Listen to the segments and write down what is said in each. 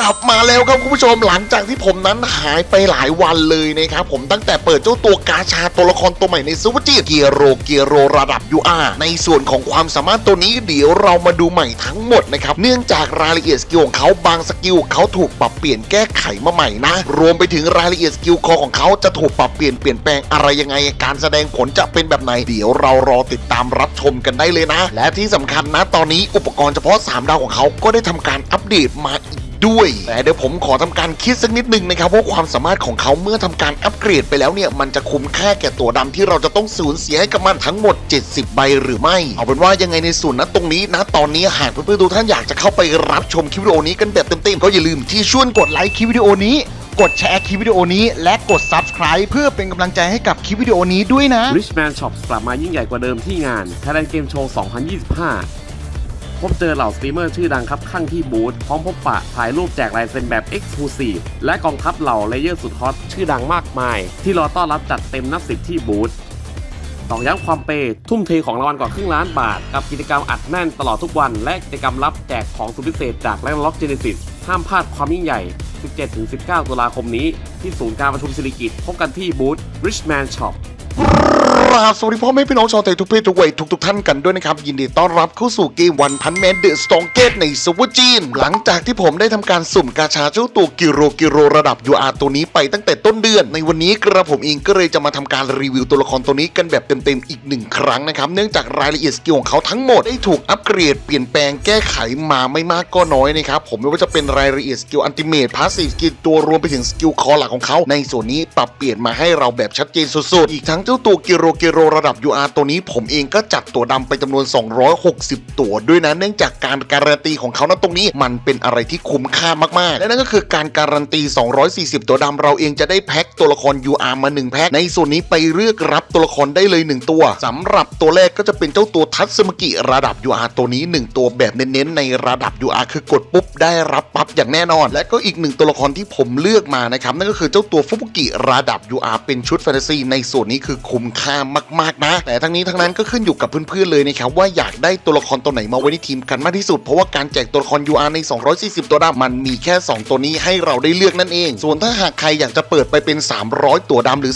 กลับมาแล้วครับคุณผู้ชมหลังจากที่ผมนั้นหายไปหลายวันเลยนะครับผมตั้งแต่เปิดเจ้าตัวกาชาตัวละครตัวใหม่ในซูเปอร์จีเกียโรเกียโรระดับ UR ในส่วนของความสามารถตัวนี้เดี๋ยวเรามาดูใหม่ทั้งหมดนะครับเนื่องจากรายละเอียดสกิลของเขาบางสกิลเขาถูกปรับเปลี่ยนแก้ไขมาใหม่นะ รวมไปถึงรายละเอียดสกิลคอของเขาจะถูกปรับเปลี่ยนเปลี่ยนแปลงอะไรยังไง การแสดงผลจะเป็นแบบไหนเดี๋ยวเรารอติดตามรับชมกันได้เลยนะ และที่สำคัญนะตอนนี้อุปกรณ์เฉพาะ 3 ดาวของเขาก็ได้ทำการอัปเดตมาอีก ด้วย แต่เดี๋ยวผมขอทำการคิดสักนิดหนึ่งนะครับว่าความสามารถของเขาเมื่อทำการอัปเกรดไปแล้วเนี่ยมันจะคุ้มค่าแก่ตัวดำที่เราจะต้องสูญเสียให้กับมันทั้งหมด 70 ใบหรือไม่ เอาเป็นว่ายังไงในส่วนนั้นตรงนี้นะตอนนี้หากเพื่อนๆทุกท่านอยากจะเข้าไปรับชมคลิปวิดีโอนี้กันแบบเต็มๆก็อย่าลืมที่ช่วนกดไลค์คลิปวิดีโอนี้กดแชร์คลิปวิดีโอนี้และกด subscribe เพื่อเป็นกำลังใจให้กับคลิปวิดีโอนี้ด้วยนะ Richman Shop กลับมายิ่งใหญ่กว่าเดิมที่งาน Thailand Game Show 2025 พบเจอเหล่าสตรีมเมอร์ชื่อดังครับข้างที่บูธพร้อมพบปะถ่ายรูปแจกลายเซ็นแบบ Exclusive และกองทัพเหล่าเลเยอร์สุดฮอตชื่อดังมากมาย ที่รอต้อนรับจัดเต็มนับสิบที่บูธตอกย้ำความเปย์ทุ่มเทของรางวัลกว่าครึ่งล้านบาท กับกิจกรรมอัดแน่นตลอดทุกวัน และกิจกรรมรับแจกของสุดพิเศษจากแลนล็อกเจเนซิสห้ามพลาดความยิ่งใหญ่ 17-19 ตุลาคมนี้ ที่ศูนย์การประชุมสิริกิตพบกันที่บูธ Richman Shop รับสวัสดีพ่อแม่พี่น้องชาวไทยทุกเพศทุกวัยทุกทุกๆท่านกันด้วยนะครับ ยินดีต้อนรับเข้าสู่เกมวันพันแมนเดอะสตองเกตในซูเปอร์จีน หลังจากที่ผมได้ทำการสุ่มกาชาเจ้าตัวกิโรกิโรระดับ UR ตัวนี้ไปตั้งแต่ต้นเดือน ในวันนี้กระผมเองก็เลยจะมาทำการรีวิวตัวละครตัวนี้กันแบบเต็มๆอีกหนึ่งครั้งนะครับ เนื่องจากรายละเอียดสกิลของเขาทั้งหมดได้ถูกอัปเกรดเปลี่ยนแปลงแก้ไขมาไม่มากก็น้อยนะครับผมไม่ว่าจะเป็นรายละเอียดสกิลอันติเมทพาสซีฟสกิลตัวรวมไปถึงสกิลคอหลักของเขาในส่วนนี้ปรับเปลี่ยนมาให้เราแบบชัดเจนสุดๆอีกทั้งเจ้าตัวกิโรกิโรระดับ UR ตัวนี้ผมเองก็จัดตัวดำไปจำนวน 260 ตัว ด้วยนะเนื่องจากการการันตีของเขาณตรงนี้มันเป็นอะไรที่คุ้มค่ามากๆ และนั่นก็คือการการันตี 240 ตัวดำเราเองจะได้แพ็คตัวละคร UR มา 1 แพ็คในส่วนนี้ไปเลือกรับตัวละครได้เลย 1 ตัวสำหรับตัวแรกก็จะเป็นเจ้าตัวทัตสึมกิระดับ UR ตัวนี้ 1 ตัวแบบเน้นๆในระดับ UR คือกดปุ๊บได้รับปั๊บอย่างแน่นอน และก็อีกหนึ่งตัวละครที่ผมเลือกมานะครับนั่นก็คือเจ้าตัวฟุบุกิระดับ UR เป็นชุดแฟนตาซีในส่วนนี้คือคุ้มค่ามากๆนะ แต่ทั้งนี้ทั้งนั้นก็ขึ้นอยู่กับเพื่อนๆเลยนะครับว่าอยากได้ตัวละครตัวไหนมาไว้ในทีมกันมากที่สุด เพราะว่าการแจกตัวละคร UR ใน 240 ตัวดำมันมีแค่ 2 ตัวนี้ให้เราได้เลือกนั่นเอง ส่วนถ้าหากใครอยากจะเปิดไปเป็น 300 ตัวดำหรือ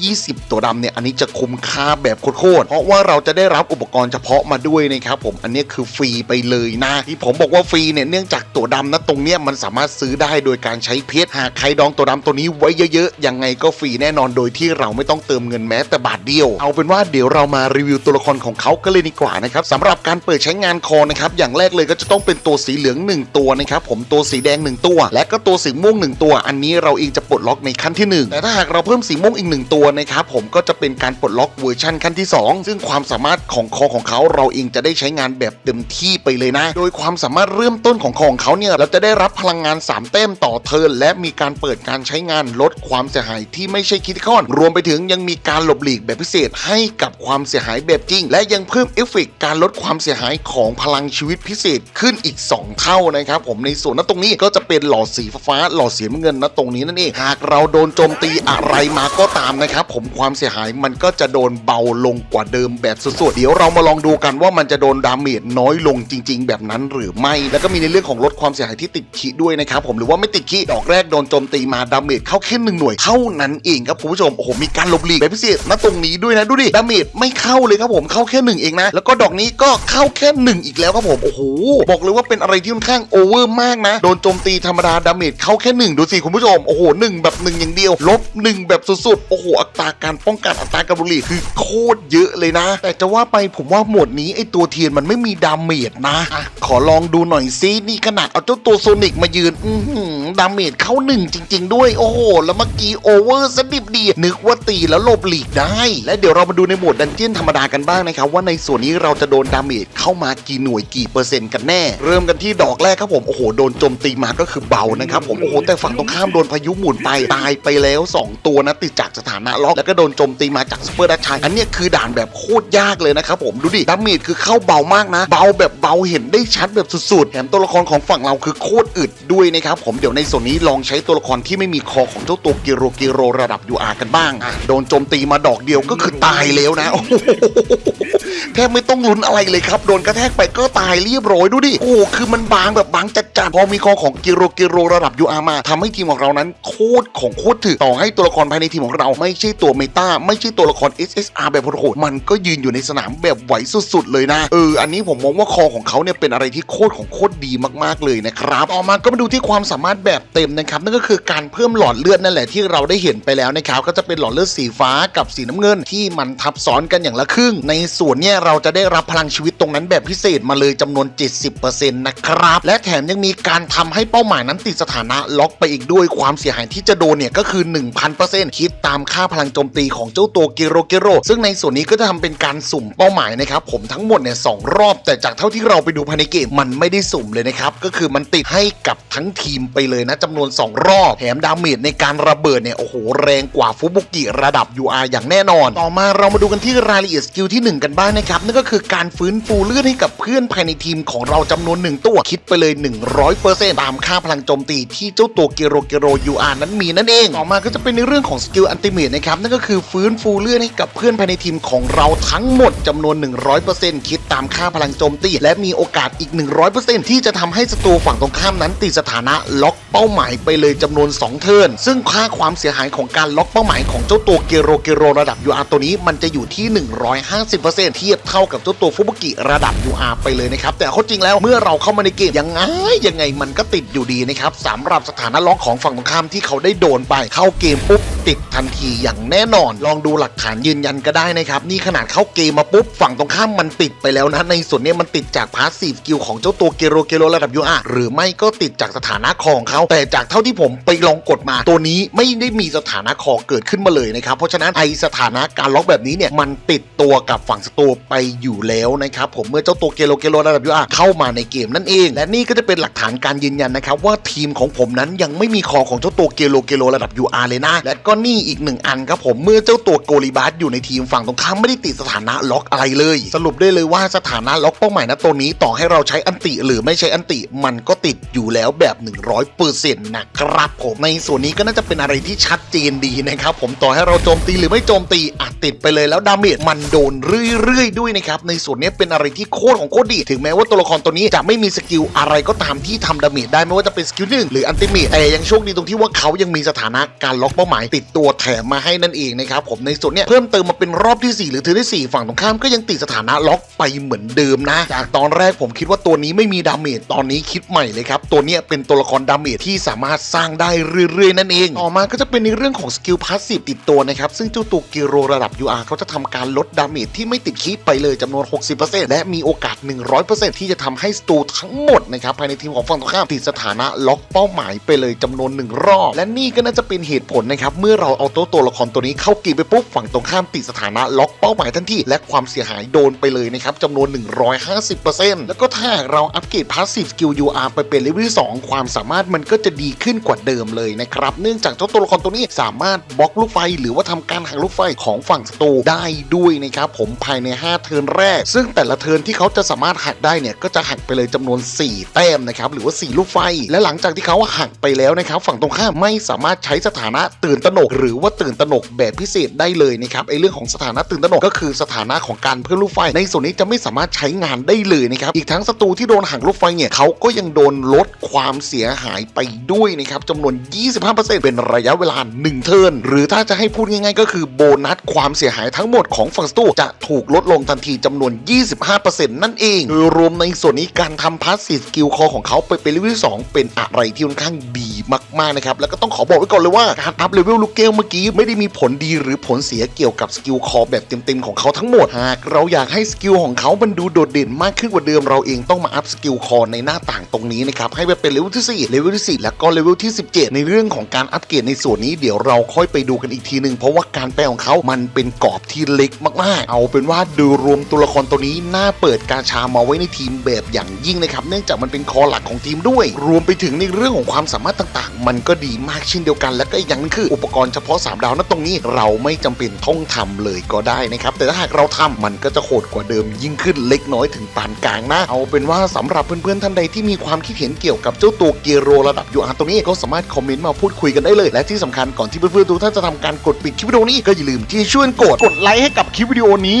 320 ตัวดำเนี่ยอันนี้จะคุ้มค่าแบบโคตรๆเพราะว่าเราจะได้รับอุปกรณ์เฉพาะมาด้วยนะครับผมอันนี้คือฟรีไปเลยนะที่ผมบอกว่าฟรีเนี่ยเนื่องจากตัวดำนะตรงเนี้ยมันสามารถซื้อได้โดยการใช้เพชรหากใครดองตัวดำตัวนี้ไว้เยอะๆยังไงก็ฟรีแน่นอนโดยที่เราไม่ต้องเติมเงินแม้แต่บาทเดียวเอาเป็นว่าเดี๋ยวเรามารีวิวตัวละครของเขากันเลยดีกว่านะครับสำหรับการเปิดใช้งานคอนะครับอย่างแรกเลยก็จะต้องเป็นตัวสีเหลือง 1 ตัวนะครับผมตัวสีแดง 1 ตัว และก็ตัวสีม่วง 1 ตัว อันนี้เราเองจะปลดล็อกในขั้นที่ 1 แต่ถ้าหากเราเพิ่มสีม่วงอีก 1 ตัวนะครับผมก็จะเป็นการปลดล็อกเวอร์ชันขั้นที่ 2 ซึ่งความสามารถของคอของเขาเราเองจะได้ใช้งานแบบเต็มที่ไปเลยนะ โดยความสามารถเริ่มต้นของคอของเขาเนี่ยเราจะได้รับพลังงาน3แต้มต่อเทิร์นและมีการเปิดการใช้งานลดความเสียหายที่ไม่ใช่คิดคอนรวมไปถึงยังมีการหลบหลีกแบบพิเศษให้กับความเสียหายแบบจริง และยังเพิ่มเอฟเฟกต์การลดความเสียหายของพลังชีวิตพิเศษขึ้นอีก 2 เท่านะครับผมในส่วนนั้นตรงนี้ก็จะเป็นหลอดสีฟ้าหลอดสีเงินนะตรงนี้นั่นเองหากเราโดนโจมตีอะไรมาก็ตามนะครับผมความเสียหายมันก็จะโดนเบาลงกว่าเดิมแบบสุดๆเดี๋ยวเรามาลองดูกันว่ามันจะโดนดาเมจน้อยลงจริง ๆ แบบนั้นหรือไม่ แล้วก็มีในเรื่องของลดความเสียหายที่ติดขีด้วยนะครับผมหรือว่าไม่ติดขีดอกแรกโดนโจมตีมาดาเมจเข้าแค่หนึ่งหน่วยเท่านั้นเองครับคุณผู้ชมโอ้โหมีการหลบหลีกแบบพิเศษนะตรงนี้ด้วยนะ ดูดิดาเมจไม่เข้าเลยครับผมเข้าแค่หนึ่งเองนะ แล้วก็ดอกนี้ก็เข้าแค่หนึ่งอีกแล้วครับผม โอ้โห บอกเลยว่าเป็นอะไรที่ค่อนข้างโอเวอร์มากนะ โดนโจมตีธรรมดาดาเมจเข้าแค่หนึ่งดูสิคุณผู้ชม โอ้โหหนึ่งแบบหนึ่งอย่างเดียว ลบหนึ่งแบบสุดๆ โอ้โห อัตราการป้องกันอัตราการบุหรี่คือโคตรเยอะเลยนะ แต่จะว่าไปผมว่าหมวดนี้ไอตัวเทียนมันไม่มีดาเมจนะอะขอลองดูหน่อยซินี่ขนาดเอาเจ้าตัวโซนิกมายืน อืดาเมจเข้าหนึ่งจริง ๆ ด้วย โอ้โห แล้วเมื่อกี้โอเวอร์สดิบดีนึกว่าตีแล้วหลบหลีกได้และเดี๋ยวเรามาดูในโหมดดันเจี้ยนธรรมดากันบ้างนะครับว่าในส่วนนี้เราจะโดนดาเมจเข้ามากี่หน่วยกี่เปอร์เซ็นต์กันแน่ เริ่มกันที่ดอกแรกครับผมโอ้โหโดนโจมตีมาก็คือเบานะครับผมโอ้โหแต่ฝั่งตรงข้ามโดนพายุหมุนไปตายไปแล้ว 2 ตัวนะติดจากสถานะล็อกแล้วก็โดนโจมตีมาจากสเปอร์ดัชชัยอันนี้คือด่านแบบโคตรยากเลยนะครับผมดูดิดาเมจคือเข้าเบามากนะ เบาแบบเบาเห็นได้ชัดแบบสุดๆแถมตัวละครของฝั่งเราคือโคตรอึดด้วยนะครับผมเดี๋ยวในส่วนนี้ลองใช้ตัวละครที่ไม่มีคอของเจ้าตัวกิโรกิโรระดับ UR กันบ้างโดนโจมตีมาดอกเดียวก็คือตายแล้วนะโอ้โห แทบไม่ต้องลุ้นอะไรเลยครับ โดนกระแทกไปก็ตายเรียบร้อยดูดิ โอ้ คือมันบางแบบบางจัดๆพอมีคอของกิโรกิโรระดับ UR มาทำให้ทีมของเรานั้นโคตรของโคตรถึกต่อให้ตัวละครภายในทีมของเราไม่ใช่ตัวเมตาไม่ใช่ตัวละคร SSR แบบโหดมันก็ยืนอยู่ในสนามแบบไหวสุดๆเลยนะ เออ อันนี้ผมมองว่าคอของเขาเนี่ยเป็นอะไรที่โคตรของโคตรดีมากๆเลยนะครับต่อมาก็มาดูที่ความสามารถแบบเต็มนะครับนั่นก็คือการเพิ่มหลอดเลือดนั่นแหละที่เราได้เห็นไปแล้วนะครับก็จะเป็นหลอดเลือดสีฟ้ากับสีน้ำเงินที่มันทับซ้อนกันอย่างละครึ่งในส่วนเนี่ยเราจะได้รับพลังชีวิตตรงนั้นแบบพิเศษมาเลยจำนวน 70%นะครับ และแถมยังมีการทำให้เป้าหมายนั้นติดสถานะล็อกไปอีกด้วยความเสียหายที่จะโดนเนี่ยก็คือ 1,000%คิดตามค่าพลังโจมตีของเจ้าตัวเกโรเกโรซึ่งในส่วนนี้ก็จะทำเป็นการสุ่มเป้าหมายนะครับผมทั้งหมดเนี่ยสรอบ แต่จากเท่าที่เราไปดูภายในเกมมันไม่ได้สุ่มเลยนะครับก็คือมันติดให้กับทั้งทีมไปเลยนะจำนวน 2 รอบแถมดาเมจในการระเบิดเนี่ยโอ้โหแรงกว่าฟุบุกิระดับ UR อย่างแน่นอน ต่อมาเรามาดูกันที่รายละเอียดสกิลที่ 1 กันบ้างนะครับนั่นก็คือการฟื้นฟูเลือดให้กับเพื่อนภายในทีมของเราจำนวน1ตัวคิดไปเลย 100%ตามค่าพลังโจมตีที่เจ้าตัวเกโรเกโร UR นั้นมีนั่นเอง ต่อมาก็จะเป็นในเรื่องของสกิลอันติเมตนะครับนั่นก็คือฟื้นฟูเลือดให้กับเพื่อนภายในทีมของเราทั้งหมดจำนวน 100%คิดตามค่าพลังโจมตีและมีโอกาสอีก 100%ที่จะทำให้ศัตรูฝั่งตรงข้ามนั้นติดสถานะล็อกเป้าหมายไปเลยจำนวน 2 เทิร์นซึ่งค่าความเสียหายของการล็อกเป้าหมายของเจ้าตัวเกโรเกโรระดับ UR ตัวนี้มันจะอยู่ที่ 150%เทียบเท่ากับเจ้าตัวฟุบุกิระดับ UR ไปเลยนะครับ แต่ข้อจริงแล้วเมื่อเราเข้ามาในเกมยังไงยังไงมันก็ติดอยู่ดีนะครับสำหรับสถานะล็อกของฝั่งตรงข้ามที่เขาได้โดนไปเข้าเกมปุ๊บ ติดทันทีอย่างแน่นอน ลองดูหลักฐานยืนยันก็ได้นะครับ นี่ขนาดเข้าเกมมาปุ๊บ ฝั่งตรงข้ามมันติดไปแล้วนะ ในส่วนนี้มันติดจากพาสซีฟสกิลของเจ้าตัวเกโรเกโรระดับ UR หรือไม่ก็ติดจากสถานะคอของเขาแต่จากเท่าที่ผมไปลองกดมาตัวนี้ไม่ได้มีสถานะคอเกิดขึ้นมาเลยนะครับเพราะฉะนั้นไอสถานะการล็อกแบบนี้เนี่ยมันติดตัวกับฝั่งศัตรูไปอยู่แล้วนะครับผมเมื่อเจ้าตัวเกโรเกโรระดับ UR เข้ามาในเกมนั่นเอง และนี่ก็จะเป็นหลักฐานการยืนยันนะครับว่าทีมของผมนั้นยังไม่มีคอของเจ้าตัวเกโรเกโรระดับ UR เลยนะและก็นี่อีกหนึ่งอันครับผมเมื่อเจ้าตัวโกลิบาสอยู่ในทีมฝั่งตรงข้ามไม่ได้ติดสถานะล็อกอะไรเลย สรุปได้เลยว่าสถานะล็อกเป้าหมายนะตัวนี้ต่อให้เราใช้อันติหรือไม่ใช้อันติมันก็ติดอยู่แล้วแบบ 100%นะครับผมในส่วนนี้ก็น่าจะเป็นอะไรที่ชัดเจนดีนะครับผมต่อให้เราโจมตีหรือไม่โจมตีอาจติดไปเลยแล้วดาเมจมันโดนเรื่อยๆด้วยนะครับในส่วนนี้เป็นอะไรที่โคตรของโคตรดีถึงแม้ว่าตัวละครตัวนี้จะไม่มีสกิลอะไรก็ตามที่ทำดาเมจได้ไม่ว่าจะเป็นสกิลหนึ่งหรืออันติเมตแต่ยังโชคดีตรงที่ว่าเขายังมีสถานะการล็อกเป้าหมายติดตัวแถมมาให้นั่นเองนะครับผมในส่วนเนี้ยเพิ่มเติมมาเป็นรอบที่ 4 หรือเทอที่4ฝั่งตรงข้ามก็ยังติดสถานะล็อกไปเหมือนเดิมนะ จากตอนแรกผมคิดว่าตัวนี้ไม่มีดาเมจตอนนี้คิดใหม่เลยครับตัวเนี้ยเป็นตัวละครดาเมจที่สามารถสร้างได้เรื่อยๆนั่นเองต่อมาก็จะเป็นในเรื่องของสกิลพาสซีฟติดตัวนะครับซึ่งเจ้าตัวกิโรระดับ UR เขาจะทำการลดดาเมจที่ไม่ติดคีปไปเลยจำนวน 60%และมีโอกาส 100%ที่จะทำให้สตูทั้งหมดนะครับภายในทีมของฝั่งตรงข้ามติดสถานะล็อกเป้าหมายไปเลยจำนวนหนึ่งรอบ และนี่ก็น่าจะเป็นเหตุผลนะครับเมื่อเราเอาตัวตัวละครตัวนี้เข้าเกมไปปุ๊บฝั่งตรงข้ามติดสถานะล็อกเป้าหมายทันทีและความเสียหายโดนไปเลยนะครับจำนวน 150%แล้วก็ถ้าเราอัปเกรดพาสซีฟสกิล UR ไปเป็นเลเวล2ความสามารถมันก็จะดีขึ้นกว่าเดิมเลยนะครับเนื่องจากเจ้าตัวละครตัวนี้สามารถบล็อกลูกไฟ หรือว่าทำการหักลูกไฟของฝั่งศัตรูได้ด้วยนะครับผมภายใน 5 เทิร์นแรก ซึ่งแต่ละเทิร์นที่เขาจะสามารถหักได้เนี่ยก็จะหักไปเลยจำนวน 4 แต้มนะครับหรือว่า 4 ลูกไฟ และหลังจากที่เขาหักไปแล้วนะครับฝั่งตรงข้ามไม่สามารถใช้สถานะตื่นตระหนกหรือว่าตื่นตระหนกแบบพิเศษได้เลยนะครับไอเรื่องของสถานะตื่นตระหนกก็คือสถานะของการเพิ่มลูกไฟ ในส่วนนี้จะไม่สามารถใช้งานได้เลยนะครับอีกทั้งศัตรูที่โดนหักลูกไฟเนี่ยเขาก็ยังโดนลดความเสียหายไปด้วยนะครับจำนวน 25%เป็นระยะเวลา 1 เทิร์นหรือถ้าจะให้พูดง่ายๆ ก็คือโบนัสความเสียหายทั้งหมดของฝั่งศัตรูจะถูกลดลงทันทีจำนวน 25%นั่นเองโดยรวมในส่วนนี้การทำพาสซีฟสกิลคอของเขาไปเป็นเลเวล2เป็นอะไรที่ค่อนข้างดีมากๆนะครับแล้วก็ต้องขอบอกไว้ก่อนเลยว่าการอัพเลเวลลูกเกลเมื่อกี้ไม่ได้มีผลดีหรือผลเสียเกี่ยวกับสกิลคอแบบเต็มๆของเขาทั้งหมด หากเราอยากให้สกิลของเขามันดูโดดเด่นมากขึ้นกว่าเดิมเราเองต้องมาอัพสกิลคอในหน้าต่างตรงนี้นะครับให้ไปเป็นเลเวลที่4เลเวลที่4แล้วก็เลเวลที่ 17 ในเรื่องของการอัปเกรดในส่วนนี้เดี๋ยวเราค่อยไปดูกันอีกทีหนึ่งเพราะว่าการแปลของเขามันเป็นกรอบที่เล็กมากๆ เอาเป็นว่าดูรวมตัวละครตัวนี้น่าเปิดกาชามาไว้ในทีมแบบอย่างยิ่งนะครับเนื่องจากมันเป็นคอหลักของทีมด้วย รวมไปถึงในเรื่องของความสามารถต่างๆ มันก็ดีมากเช่นเดียวกัน และก็อีกอย่างนึงคืออุปกกรณ์เฉพาะ 3 ดาวนั้นตรงนี้เราไม่จำเป็นต้องทำเลยก็ได้นะครับ แต่ถ้าหากเราทำมันก็จะโหดกว่าเดิมยิ่งขึ้นเล็กน้อยถึงปานกลางนะ เอาเป็นว่าสำหรับเพื่อนๆท่านใดที่มีความคิดเห็นเกี่ยวกับเจ้าตัวเกียโรระดับยูอาร์ตรงนี้ก็สามารถคอมเมนต์มาพูดคุยกันได้เลย และที่สำคัญก่อนที่เพื่อนๆทุกท่านจะทำการกดปิดคลิปวิดีโอนี้ก็อย่าลืมที่ช่วยกดกดไลค์ให้กับคลิปวิดีโอนี้